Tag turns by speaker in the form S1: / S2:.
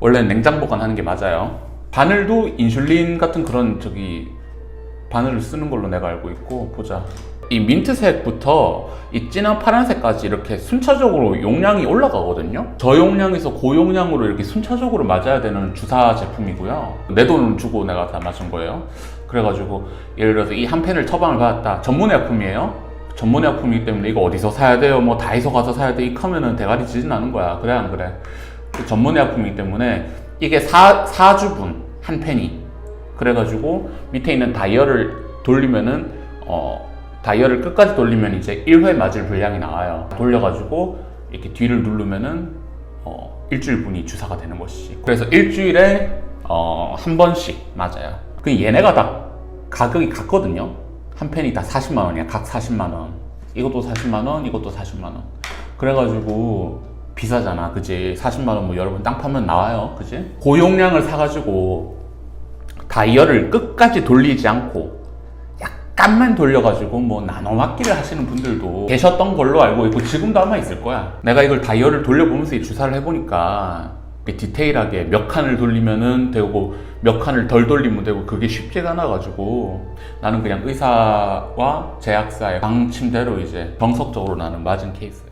S1: 원래 냉장 보관하는 게 맞아요. 바늘도 인슐린 같은 그런 저기 바늘을 쓰는 걸로 내가 알고 있고 보자. 이 민트색부터 이 진한 파란색까지 이렇게 순차적으로 용량이 올라가거든요. 저용량에서 고용량으로 이렇게 순차적으로 맞아야 되는 주사 제품이고요. 내 돈을 주고 내가 다 맞은 거예요. 그래가지고 예를 들어서 이 한 펜을 처방을 받았다. 전문의약품이에요. 전문의약품이기 때문에 이거 어디서 사야 돼요? 뭐 다이소 가서 사야 돼? 이 하면은 대가리 지진 않는 거야. 그래 안 그래? 그 전문의 약품이기 때문에 이게 4, 4주분 한 펜이 그래가지고 밑에 있는 다이얼을 돌리면은 어 다이얼을 끝까지 돌리면 이제 1회 맞을 분량이 나와요. 돌려가지고 이렇게 뒤를 누르면은 어 일주일 분이 주사가 되는 것이지. 그래서 일주일에 어 한 번씩 맞아요. 그 얘네가 다 가격이 같거든요. 한 펜이 다 40만 원이야. 각 40만 원. 이것도 40만 원, 이것도 40만 원. 그래가지고 비싸잖아, 그지? 40만 원 뭐 여러분 땅 파면 나와요, 그지? 고용량을 사가지고 다이얼을 끝까지 돌리지 않고 약간만 돌려가지고 뭐 나눠 맞기를 하시는 분들도 계셨던 걸로 알고 있고 지금도 아마 있을 거야. 내가 이걸 다이얼을 돌려보면서 이 주사를 해보니까 디테일하게 몇 칸을 돌리면은 되고 몇 칸을 덜 돌리면 되고 그게 쉽지가 않아 가지고 나는 그냥 의사와 제약사의 방침대로 이제 정석적으로 나는 맞은 케이스.